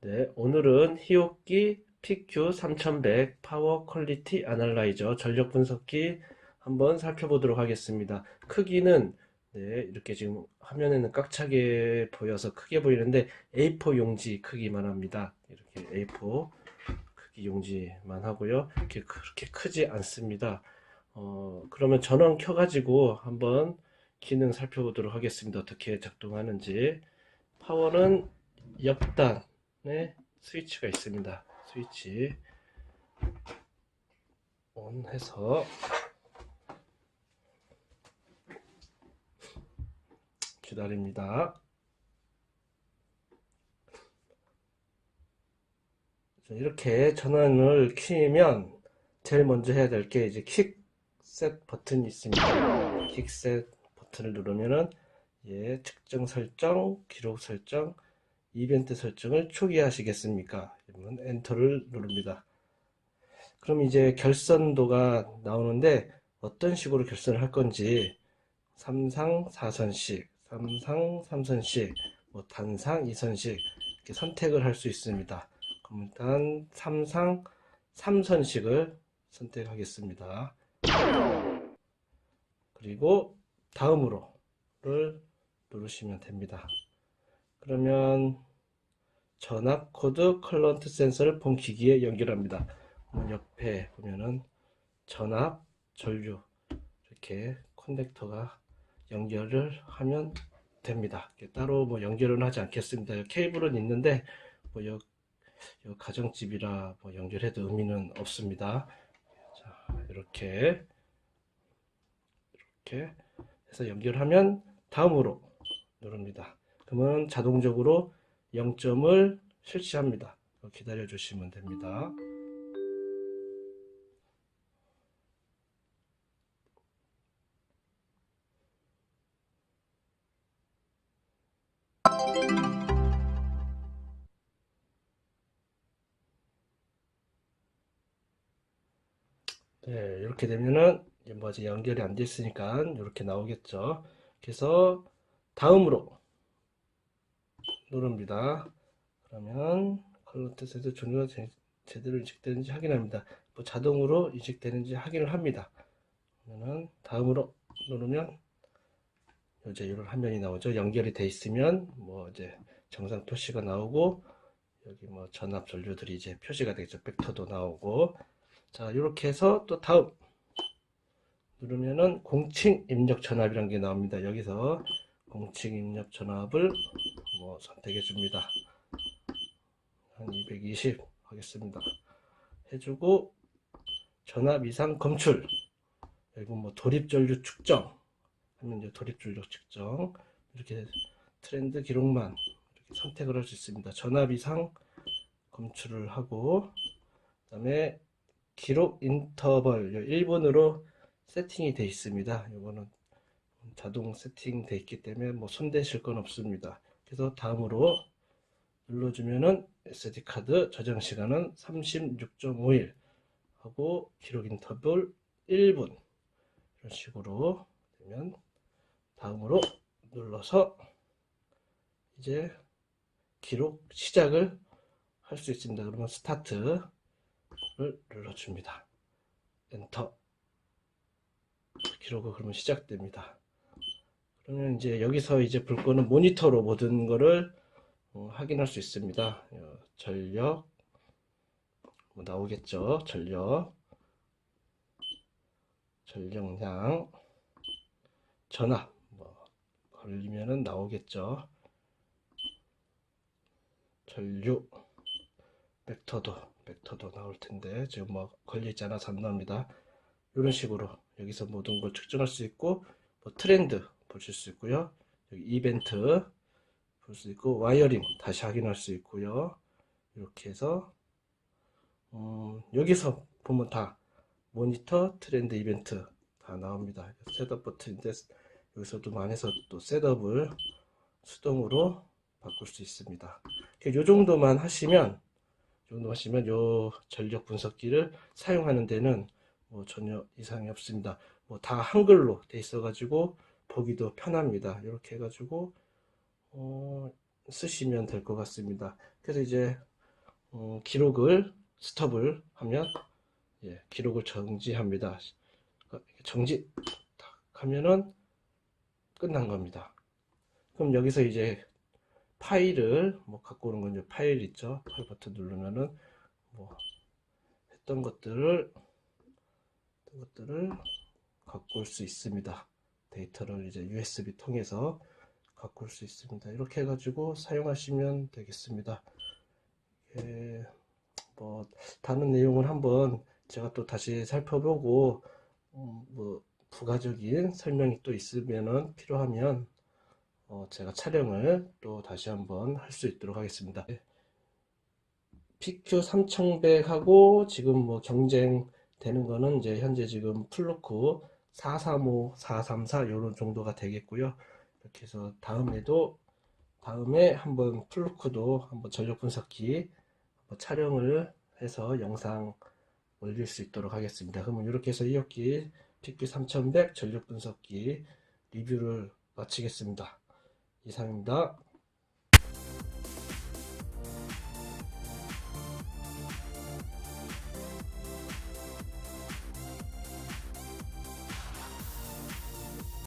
네, 오늘은 히오키 PQ3100 파워 퀄리티 아날라이저 전력 분석기 한번 살펴보도록 하겠습니다. 크기는 네, 이렇게 지금 화면에는 깍차게 보여서 크게 보이는데 A4 용지 크기만 합니다. 이렇게 A4 크기 용지만 하고요. 이렇게 그렇게 크지 않습니다. 어, 그러면 전원 켜 가지고 한번 기능 살펴보도록 하겠습니다. 어떻게 작동하는지. 파워는 옆단에 스위치가 있습니다. 스위치 온 해서 기다립니다. 이렇게 전원을 키면 제일 먼저 해야 될 게 이제 킥셋 버튼이 있습니다. 킥셋 버튼을 누르면은 예, 측정 설정, 기록 설정, 이벤트 설정을 초기화하시겠습니까? 그러면 엔터를 누릅니다. 그럼 이제 결선도가 나오는데 어떤 식으로 결선을 할 건지 3상 4선식, 3상 3선식, 뭐 단상 2선식 이렇게 선택을 할 수 있습니다. 그럼 일단 3상 3선식을 선택하겠습니다. 그리고 다음으로를 누르시면 됩니다. 그러면 전압 코드 컬런트 센서를 본 기기에 연결합니다. 옆에 보면은 전압, 전류 이렇게 커넥터가 연결을 하면 됩니다. 따로 뭐 연결은 하지 않겠습니다. 케이블은 있는데 뭐 가정집이라 뭐 연결해도 의미는 없습니다. 자, 이렇게 이렇게 해서 연결하면 다음으로 누릅니다. 그러면 자동적으로 0점을 실시합니다. 기다려 주시면 됩니다. 네, 이렇게 되면은 뭐 아직 연결이 안 됐으니까 이렇게 나오겠죠. 그래서 다음으로 누릅니다. 그러면 컬러트에도 종류가 제, 제대로 인식되는지 확인합니다. 뭐 자동으로 인식되는지 확인을 합니다. 그러면은 다음으로 누르면 이제 이런 화면이 나오죠. 연결이 돼 있으면 뭐 이제 정상 표시가 나오고 여기 뭐 전압 전류들이 이제 표시가 되겠죠. 벡터도 나오고 자 이렇게 해서 또 다음 누르면은 공칭 입력 전압이라는 게 나옵니다. 여기서 공칭 입력 전압을 뭐 선택해 줍니다. 한 220 하겠습니다. 해주고 전압 이상 검출 그리고 뭐 돌입 전류 측정 하면 이제 돌입 전류 측정 이렇게 트렌드 기록만 이렇게 선택을 할 수 있습니다. 전압 이상 검출을 하고 그 다음에 기록 인터벌 1분으로 세팅이 되어 있습니다. 이거는 자동 세팅 되어 있기 때문에 뭐 손대실 건 없습니다. 그래서 다음으로 눌러주면은 SD카드 저장 시간은 36.5일 하고 기록 인터벌 1분 이런 식으로 되면 다음으로 눌러서 이제 기록 시작을 할 수 있습니다. 그러면 스타트 를 눌러줍니다. 엔터 기록이 그러면 시작됩니다. 그러면 이제 여기서 이제 불 끄는 모니터로 모든 거를 어, 확인할 수 있습니다. 어, 전력 뭐 나오겠죠. 전력 전력량 전압 뭐 걸리면은 나오겠죠. 전류 벡터도 벡터도 나올 텐데 지금 뭐 걸려 있지 않아서 안 나옵니다. 이런 식으로 여기서 모든 걸 측정할 수 있고 뭐 트렌드 보실 수 있고요. 여기 이벤트 볼 수 있고 와이어링 다시 확인할 수 있고요. 이렇게 해서 음, 여기서 보면 다 모니터 트렌드 이벤트 다 나옵니다. 셋업 버튼인데 여기서도 만해서 또 셋업을 수동으로 바꿀 수 있습니다. 이 정도만 하시면 하시면 요 전력 분석기를 사용하는 데는 뭐 전혀 이상이 없습니다. 뭐 다 한글로 돼 있어 가지고 보기도 편합니다. 이렇게 해가지고 어, 쓰시면 될 것 같습니다. 그래서 이제 어, 기록을 스톱을 하면 예, 기록을 정지합니다. 정지 딱 하면은 끝난 겁니다. 그럼 여기서 이제 파일을 뭐 갖고 오는 건 파일 있죠. 파일 버튼 누르면은 뭐 했던 것들을 했던 것들을 갖고 올 수 있습니다. 데이터를 이제 USB 통해서 갖고 올 수 있습니다. 이렇게 해가지고 사용하시면 되겠습니다. 예, 뭐 다른 내용을 한번 제가 또 다시 살펴보고 음, 뭐 부가적인 설명이 또 있으면은 필요하면 어, 제가 촬영을 또 다시 한번 할 수 있도록 하겠습니다. PQ 3100하고 지금 뭐 경쟁 되는 거는 이제 현재 지금 플루크 435, 434 요런 정도가 되겠고요. 이렇게 해서 다음에도 다음에 한번 플루크도 한번 전력 분석기 한번 촬영을 해서 영상 올릴 수 있도록 하겠습니다. 그러면 이렇게 해서 이어기 PQ 3100 전력 분석기 리뷰를 마치겠습니다. 이상입니다.